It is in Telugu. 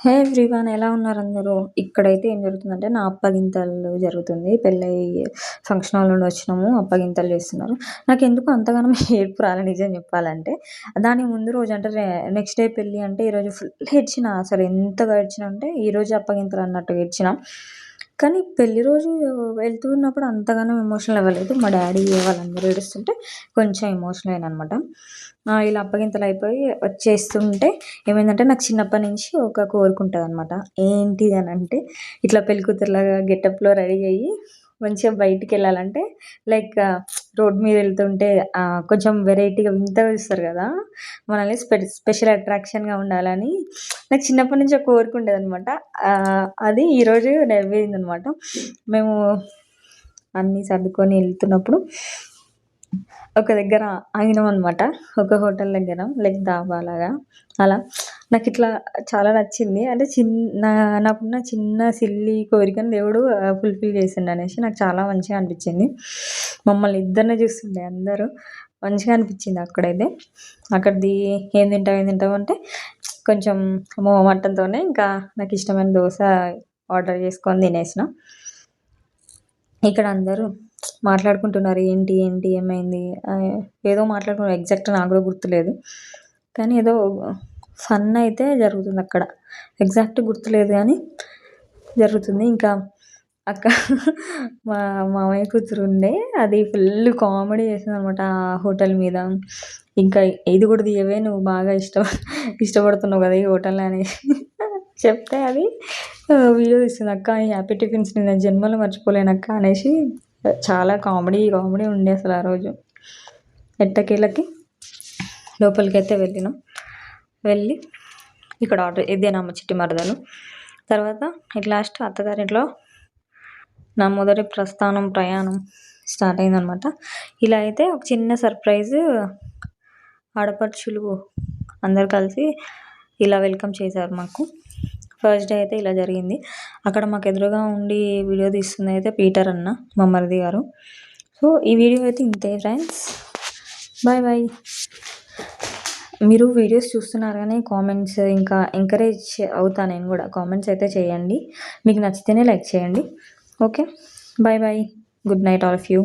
హే ఎవ్రీవన్ ఎలా ఉన్నారు అందరూ? ఇక్కడైతే ఏం జరుగుతుందంటే నా అప్పగింతలు జరుగుతుంది. పెళ్ళై ఫంక్షన్ హాల్ నుండి వచ్చినాము అప్పగింతలు చేస్తున్నారు. నాకు ఎందుకు అంతగానం ఏడుపు రాలే నిజం చెప్పాలంటే. దాని ముందు రోజు అంటే నెక్స్ట్ డే పెళ్ళి అంటే ఈరోజు ఫుల్ ఏడ్చిన. అసలు ఎంతగా ఏడ్చిన అంటే ఈరోజు అప్పగింతలు అన్నట్టు ఏడ్చిన. కానీ పెళ్ళి రోజు వెళ్తున్నప్పుడు అంతగానో ఎమోషనల్ అవ్వలేదు మా డాడీ వాళ్ళందరూ ఏడుస్తుంటే కొంచెం ఎమోషనల్ అయినా అనమాట. ఇలా అప్పగింతలు అయిపోయి వచ్చేస్తుంటే ఏమైందంటే నాకు చిన్నప్పటి నుంచి ఒక కోరిక ఉంటుంది అనమాట ఏంటి అని అంటే ఇట్లా పెళ్ళికూతురులాగా గెటప్లో రెడీ అయ్యి మంచిగా బయటికి వెళ్ళాలంటే లైక్ రోడ్ మీద వెళ్తుంటే కొంచెం వెరైటీగా వింతగా చూస్తారు కదా. మనల్ని స్పె స్పెషల్ అట్రాక్షన్గా ఉండాలని నాకు చిన్నప్పటి నుంచి ఒక కోరిక ఉండేది అనమాట అది ఈరోజు నెరవేరింది అనమాట మేము అన్నీ సర్దుకొని వెళ్తున్నప్పుడు ఒక దగ్గర ఆగినాం అనమాట ఒక హోటల్ దగ్గర లైక్ దాబాలాగా అలా. నాకు ఇట్లా చాలా నచ్చింది. అంటే చిన్న నాకున్న చిన్న సిల్లీ కోరికను దేవుడు ఫుల్ఫిల్ చేసిండు అనేసి నాకు చాలా మంచిగా అనిపించింది. మమ్మల్ని ఇద్దరిని చూస్తుండే అందరూ. మంచిగా అనిపించింది అక్కడైతే. అక్కడిది ఏం తింటావు ఏం తింటావు అంటే కొంచెం మటన్తోనే ఇంకా నాకు ఇష్టమైన దోశ ఆర్డర్ చేసుకొని తినేసిన. ఇక్కడ అందరూ మాట్లాడుకుంటున్నారు ఏంటి ఏంటి ఏమైంది? ఏదో మాట్లాడుకున్నారు. ఎగ్జాక్ట్ నాకు కూడా గుర్తులేదు. కానీ ఏదో ఫన్ అయితే జరుగుతుంది అక్కడ. ఎగ్జాక్ట్ గుర్తులేదు కానీ జరుగుతుంది. ఇంకా అక్క మా మామయ్య కూతురు ఉండే. అది ఫుల్ కామెడీ చేసింది అనమాట ఆ హోటల్ మీద. ఇంకా ఇది కూడా తీయవే నువ్వు బాగా ఇష్ట ఇష్టపడుతున్నావు కదా ఈ హోటల్ అనేసి చెప్తే అది వీడియో తీస్తుంది అక్క ఈ హ్యాపీ టిఫిన్స్ నేను జన్మలో మర్చిపోలేను అక్క అనేసి చాలా కామెడీ కామెడీ ఉండే అసలు ఆ రోజు. ఎట్టకేళ్ళకి? లోపలికి అయితే వెళ్ళినాం. వెళ్ళి ఇక్కడ ఆర్డర్ ఇదేనమ్మ చిట్టి మరదలు. తర్వాత ఇట్ లాస్ట్ అత్తగారింట్లో నా మొదటి ప్రస్థానం ప్రయాణం స్టార్ట్ అయిందనమాట ఇలా అయితే ఒక చిన్న సర్ప్రైజ్ ఆడపడుచులు అందరు కలిసి ఇలా వెల్కమ్ చేశారు మాకు. ఫస్ట్ డే అయితే ఇలా జరిగింది. అక్కడ మాకు ఎదురుగా ఉండి వీడియో తీస్తుంది అయితే పీటర్ అన్న మా మరిది గారు. సో ఈ వీడియో అయితే ఇంతే ఫ్రెండ్స్ బాయ్ బాయ్ మీరు వీడియోస్ చూస్తున్నారు కానీ కామెంట్స్ ఇంకా ఎంకరేజ్ అవుతా నేను కూడా. కామెంట్స్ అయితే చేయండి. మీకు నచ్చితేనే లైక్ చేయండి. Okay bye bye good night all of you